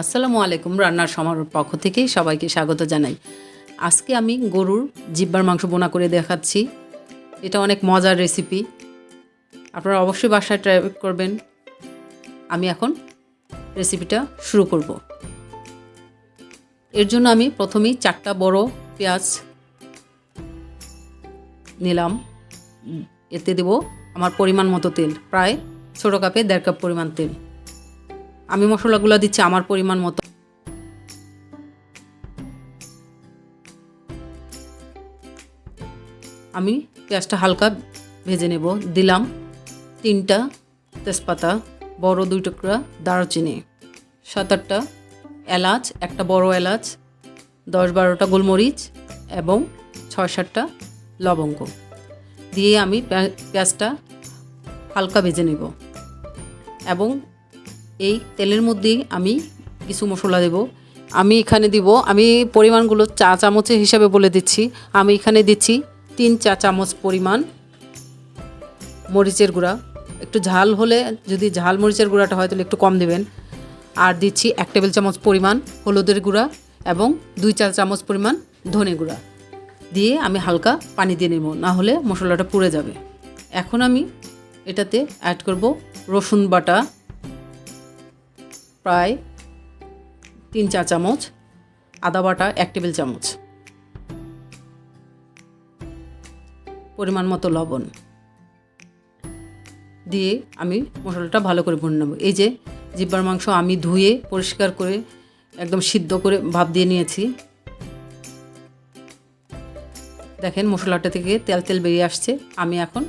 আসসালামু আলাইকুম রান্নার সমারোহ পক্ষ থেকে সবাইকে স্বাগত জানাই। আজকে আমি গরুর জিব্বার মাংস বোনা করে দেখাচ্ছি। এটা অনেক মজার রেসিপি আপনারা অবশ্যই বাসায় ট্রাই করবেন। আমি এখন রেসিপিটা শুরু করব। এর জন্য আমি প্রথমেই চারটা বড় পেঁয়াজ নিলাম। এতে দেব আমার পরিমাণ মতো তেল, প্রায় ছোটো কাপে দেড় কাপ পরিমাণ তেল। আমি মশলাগুলো দিচ্ছি আমার পরিমাণ মতো। আমি পেঁয়াজটা হালকা ভেজে নেব। দিলাম তিনটা তেজপাতা, বড় দুই টুকরা দারচিনি, সাত আটটা এলাচ, একটা বড় এলাচ, দশ বারোটা গোলমরিচ এবং ছয় সাতটা লবঙ্গ। দিয়ে আমি পেঁয়া- পেঁয়াজটা হালকা ভেজে নেব এবং এই তেলের মধ্যেই আমি কিছু মশলা দেব। আমি এখানে দিব, আমি পরিমাণগুলো চা চামচের হিসাবে বলে দিচ্ছি। আমি এখানে দিচ্ছি তিন চা চামচ পরিমাণ মরিচের গুঁড়া। একটু ঝাল হলে, যদি ঝাল মরিচের গুঁড়াটা হয় তাহলে একটু কম দেবেন। আর দিচ্ছি এক টেবিল চামচ পরিমাণ হলুদের গুঁড়া এবং দুই চা চামচ পরিমাণ ধনে গুঁড়া। দিয়ে আমি হালকা পানি দিয়ে নেব, না হলে মশলাটা পুড়ে যাবে। এখন আমি এটাতে অ্যাড করব রসুন বাটা। প্রায় তিন চা চামচ, আদা বাটা এক টেবিল চামচ। পরিমাণ মতো লবণ দিয়ে আমি মশলাটা ভালো করে ভুনে নেব। এই যে জিব্বার মাংস আমি ধুয়ে, পরিষ্কার করে, একদম সিদ্ধ করে ভাপ দিয়ে নিয়েছি। দেখেন মশলাটা থেকে তেল তেল বেরিয়ে আসছে। আমি এখন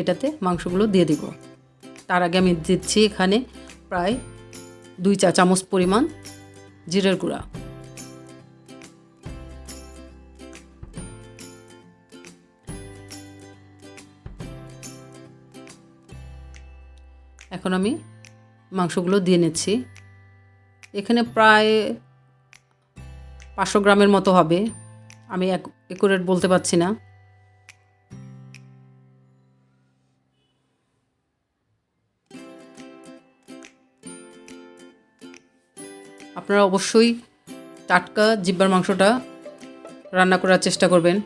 এটাতে মাংসগুলো দিয়ে দিব। তার আগে আমি দিচ্ছি এখানে প্রায় দুই চা চামচ পরিমাণ জিরের গুঁড়া। এখন আমি মাংসগুলো দিয়ে নিচ্ছি। এখানে প্রায় পাঁচশো গ্রামের মতো হবে। আমি এক একুরেট বলতে পারছি না। আপনারা অবশ্যই টাটকা জিব্বার মাংসটা রান্না করার চেষ্টা করবেন।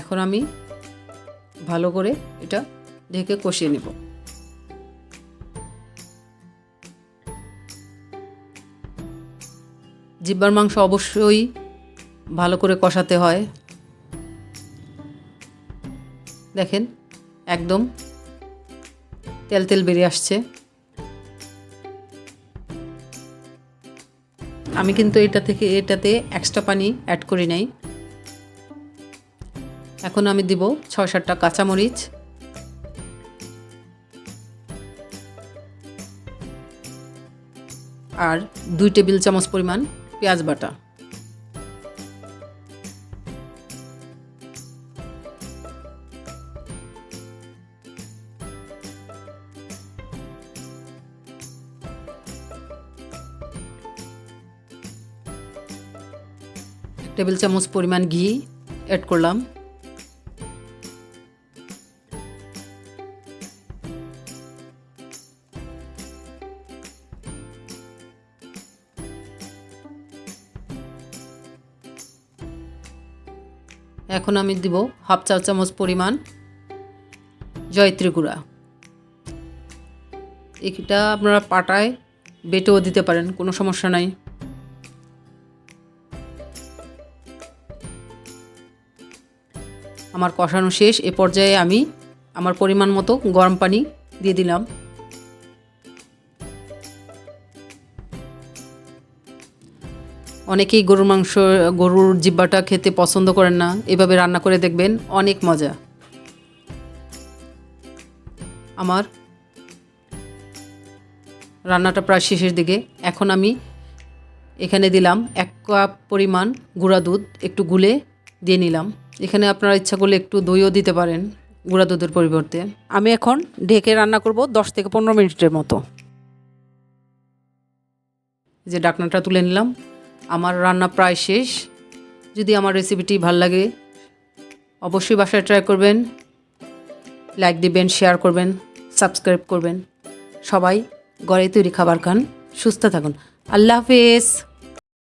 এখন আমি ভালো করে এটা ঢেকে কষিয়ে নেব। জিব্বার মাংস অবশ্যই ভালো করে কষাতে হয়। দেখেন একদম। তেল তেল বেরিয়ে আসছে। আমি কিন্তু এটা থেকে, এটাতে এক্সট্রা পানি অ্যাড করি নাই। এখন আমি দিব ছয় সাতটা কাঁচামরিচ। আর দুই টেবিল চামচ পরিমাণ পেঁয়াজ বাটা। টেবিল চামচ পরিমাণ ঘি অ্যাড করলাম। এখন আমি দিব হাফ চা চামচ পরিমাণ জয়ত্রী গুঁড়া। এটা আপনারা পাটায় বেটেও দিতে পারেন, কোনো সমস্যা নাই। আমার কষানো শেষ, এ পর্যায়ে আমি আমার পরিমাণ মতো গরম পানি দিয়ে দিলাম। অনেকেই গরুর মাংস, গরুর জিব্বাটা খেতে পছন্দ করেন না, এভাবে রান্না করে দেখবেন অনেক মজা। আমার রান্নাটা প্রায় শেষের দিকে। এখন আমি এখানে দিলাম এক কাপ পরিমাণ গুঁড়া দুধ, একটু গুলে দিয়ে নিলাম। এখানে আপনারা ইচ্ছা করলে একটু দইও দিতে পারেন গুঁড়া দুধের পরিবর্তে। আমি এখন ঢেকে রান্না করব দশ থেকে পনেরো মিনিটের মতো। যে ডাকনাটা তুলে নিলাম। আমার রান্না প্রায় শেষ। যদি আমার রেসিপিটি ভালো লাগে অবশ্যই বাসায় ট্রাই করবেন। লাইক দিবেন শেয়ার করবেন সাবস্ক্রাইব করবেন। সবাই ঘরে তৈরি খাবার খান সুস্থ থাকুন। আল্লাহ হাফেজ।